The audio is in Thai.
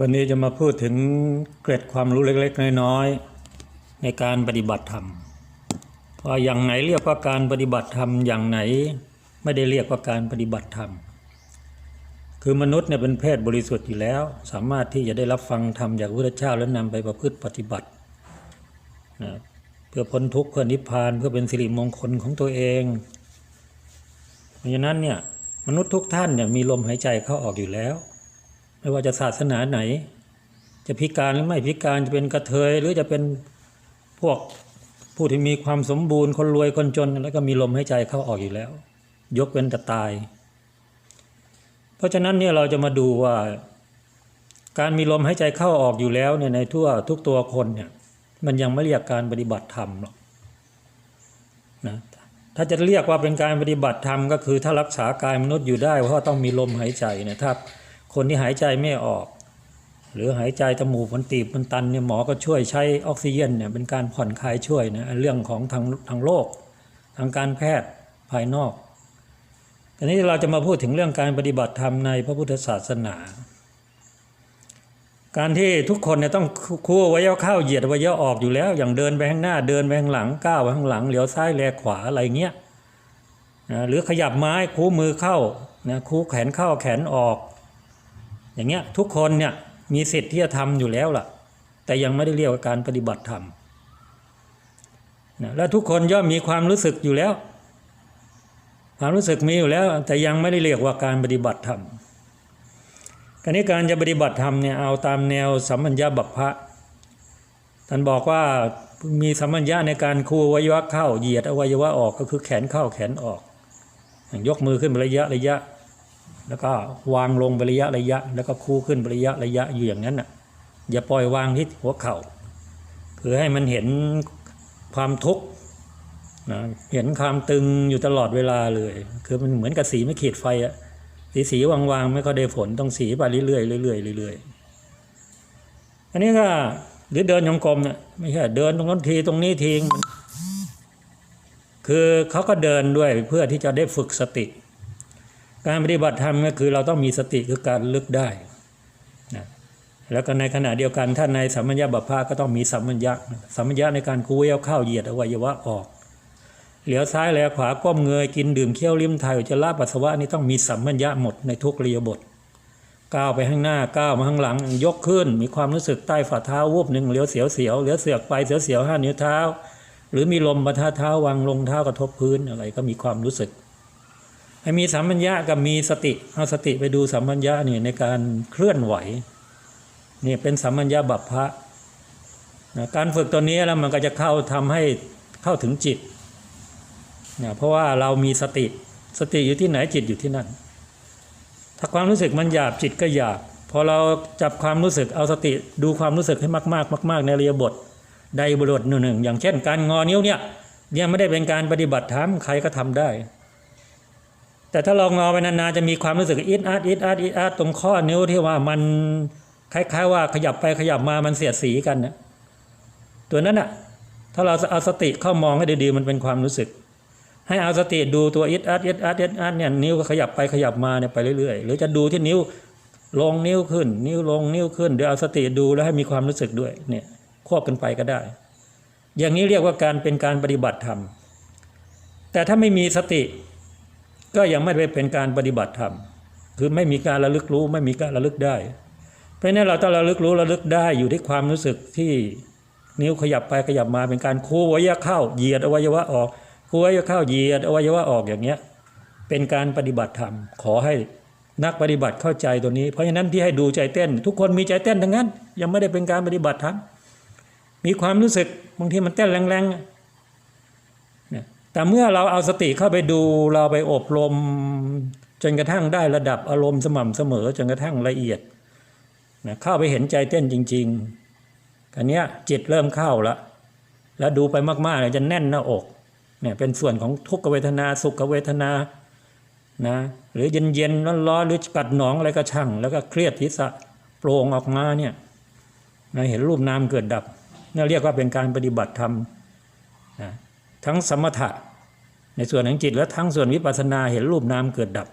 วันนี้จะมาพูดถึงเกร็ดความรู้เล็กๆ น้อยๆ ในการปฏิบัติธรรมว่าอย่างไหนเรียกว่าการปฏิบัติธรรมอย่างไหนไม่ได้เรียกว่าการปฏิบัติธรรม คือมนุษย์เนี่ยเป็นเพศบริสุทธิ์อยู่แล้ว สามารถที่จะได้รับฟังธรรมจากพระพุทธเจ้าแล้วนำไปประพฤติปฏิบัตินะเพื่อพ้นทุกข์เพื่อนิพพานเพื่อเป็นสิริมงคลของตัวเอง เพราะฉะนั้นเนี่ยมนุษย์ทุกท่านเนี่ยมีลมหายใจเข้าออกอยู่แล้ว ไม่ว่าจะศาสนาไหน จะพิการหรือไม่พิการจะเป็นกระเทย หรือจะเป็นพวกผู้ที่มีความสมบูรณ์คนรวยคนจน แล้วก็มีลมหายใจเข้าออกอยู่แล้ว ยกเว้นแต่ตาย เพราะฉะนั้นเนี่ยเราจะมาดูว่า การมีลมหายใจเข้าออกอยู่แล้วเนี่ยในทั่วทุกตัวคนเนี่ยมันยังไม่เรียกการปฏิบัติธรรมหรอกนะถ้าจะเรียกว่าเป็นการปฏิบัติธรรมก็คือถ้ารักษากายมนุษย์อยู่ได้เพราะต้องมีลมหายใจนี่ยถ้า คนที่หายใจไม่ออก หรือหายใจจมูกมันตีบมันตันเนี่ยหมอก็ช่วยใช้ออกซิเจนเนี่ยเป็นการผ่อนคลายช่วยนะเรื่องของทางทางโลก ทางการแพทย์ภายนอกทีนี้เราจะมาพูดถึงเรื่องการปฏิบัติธรรมในพระพุทธศาสนา การที่ทุกคนเนี่ยต้องคู่อวัยวะเข้าเหยียดอวัยวะออกอยู่แล้ว อย่างเดินไปข้างหน้าเดินไปข้างหลังก้าวไปข้างหลังเหลียวซ้ายแลขวาอะไรเงี้ยนะหรือขยับไม้คู่มือเข้านะคู่แขนเข้าแขนออก อย่างเงี้ยทุกคนเนี่ยมีสิทธิ์ที่จะทำอยู่แล้วล่ะ แต่ยังไม่ได้เรียกว่าการปฏิบัติธรรมนะและทุกคนย่อมมีความรู้สึกอยู่แล้ว ความรู้สึกมีอยู่แล้ว แต่ยังไม่ได้เรียกว่าการปฏิบัติธรรมการนี้การจะปฏิบัติธรรมเนี่ยเอาตามแนวสัมมัญญาบัพพะท่านบอกว่ามีสัมมัญญาในการคูอวัยวะเข้าเหยียดอวัยวะออกก็คือแขนเข้าแขนออก ยกมือขึ้นเป็นระยะระยะ แล้วก็วางลงระยะระยะ แล้วก็คู่ขึ้นระยะระยะอยู่อย่างนั้นน่ะอย่าปล่อยวางที่หัวเข่าคือให้มันเห็นความทุกข์นะเห็นความตึงอยู่ตลอดเวลาเลย คือมันเหมือนกับสีไม่ขีดไฟอะสีสีวางวางๆไม่ค่อยได้ผลต้องสีไปเรื่อยๆเรื่อยๆเรื่อยๆอันนี้ก็หรือเดินยงกลมเนี่ยไม่ใช่เดินตรงนั้นทีตรงนี้ทีมันคือเขาก็เดินด้วยเพื่อที่จะได้ฝึกสติ การปฏิบัติธรรมก็คือเราต้องมีสติคือการลึกได้นะแล้วก็ในขณะเดียวกันถ้านในสัมมัญญาบัพพาก็ต้องมีสัมมัญญะสัมมัญญะในการคุยเอาเข้าเหยียดอวัยวะออกเหลียวซ้ายแลขวาก้มเงยกินดื่มเคี้ยวลิ้มถ่ายอุจจาระปัสสาวะนี่ต้องมีสัมมัญญะหมดในทุกเรียบทก้าวไปข้างหน้าก้าวมาข้างหลัง ยกขึ้น มีความรู้สึกใต้ฝ่าเท้าวูบหนึ่งเหลียวเสียวเสียวเหลียวเสือกไปเสียวเสียวห้านิ้วเท้า หรือมีลมประทะเท้าวางลงเท้ากระทบพื้นอะไรก็มีความรู้สึก ให้มีสัมมัญญะกับมีสติเอาสติไปดูสัมมัญญะนี่ในการเคลื่อนไหวนี่เป็นสัมมัญญะบัพพะนะการฝึกตัวนี้แล้วมันก็จะเข้าทำให้เข้าถึงจิตเนี่ยเพราะว่าเรามีสติสติอยู่ที่ไหนจิตอยู่ที่นั่น ถ้าความรู้สึกมันหยาบจิตก็หยาบพอเราจับความรู้สึกเอาสติดูความรู้สึกให้มากๆมาก ๆ ในเรียบทใดบทหนึ่งอย่างเช่น การงอนิ้วเนี่ยยังไม่ได้เป็นการปฏิบัติธรรมใครก็ทำได้ แต่ถ้าเรางอไปนานๆจะมีความรู้สึกอิดอัดอิดอัดอิดอัดตรงข้อนิ้วที่ว่ามันคล้ายๆว่าขยับไปขยับมามันเสียดสีกันนะตัวนั้นอะ ถ้าเราเอาสติเข้ามองให้ดีๆมันเป็นความรู้สึก ให้เอาสติดูตัวอิดอัดอิดอัดอิดอัดเนี่ยนิ้วก็ขยับไปขยับมาเนี่ยไปเรื่อยๆ หรือจะดูที่นิ้วลงนิ้วขึ้น นิ้วลงนิ้วขึ้นเดี๋ยวเอาสติดูแล้วให้มีความรู้สึกด้วยเนี่ยควบกันไปก็ได้ อย่างนี้เรียกว่าการเป็นการปฏิบัติธรรมแต่ถ้าไม่มีสติ ก็ยังไม่ได้เป็นการปฏิบัติธรรม คือไม่มีการระลึกรู้ไม่มีการระลึกได้ เพราะฉะนั้นเราต้องระลึกรู้ระลึกได้อยู่ที่ความรู้สึกที่นิ้วขยับไปขยับมาเป็นการคู่อวัยวะเข้าเหยียดอวัยวะออกคู่อวัยวะเข้าเหยียดอวัยวะออกอย่างเงี้ยเป็นการปฏิบัติธรรม ขอให้นักปฏิบัติเข้าใจตัวนี้ เพราะฉะนั้นที่ให้ดูใจเต้น ทุกคนมีใจเต้นทั้งนั้น ยังไม่ได้เป็นการปฏิบัติธรรมมีความรู้สึกบางทีมันเต้นแรงๆ แต่เมื่อเราเอาสติเข้าไปดูเราไปอบรม จนกระทั่งได้ระดับอารมณ์สม่ำเสมอจนกระทั่งละเอียดนะเข้าไปเห็นใจเต้นจริงๆอันเนี้ยจิตเริ่มเข้าละแล้วดูไปมากๆจะแน่นหน้าอกเนี่ยเป็นส่วนของทุกขเวทนาสุขเวทนานะหรือเย็นๆร้อนๆหรือกัดหนองอะไรก็ช่าง แล้วก็เครียดทิศะโปร่งออกมาเนี่ยนะเห็นรูปนามเกิดดับนี่เรียกว่าเป็นการปฏิบัติธรรมนะ ทั้งสมถะ ในส่วนของจิตและทั้งส่วนวิปัสสนาเห็นรูปนามเกิดดับ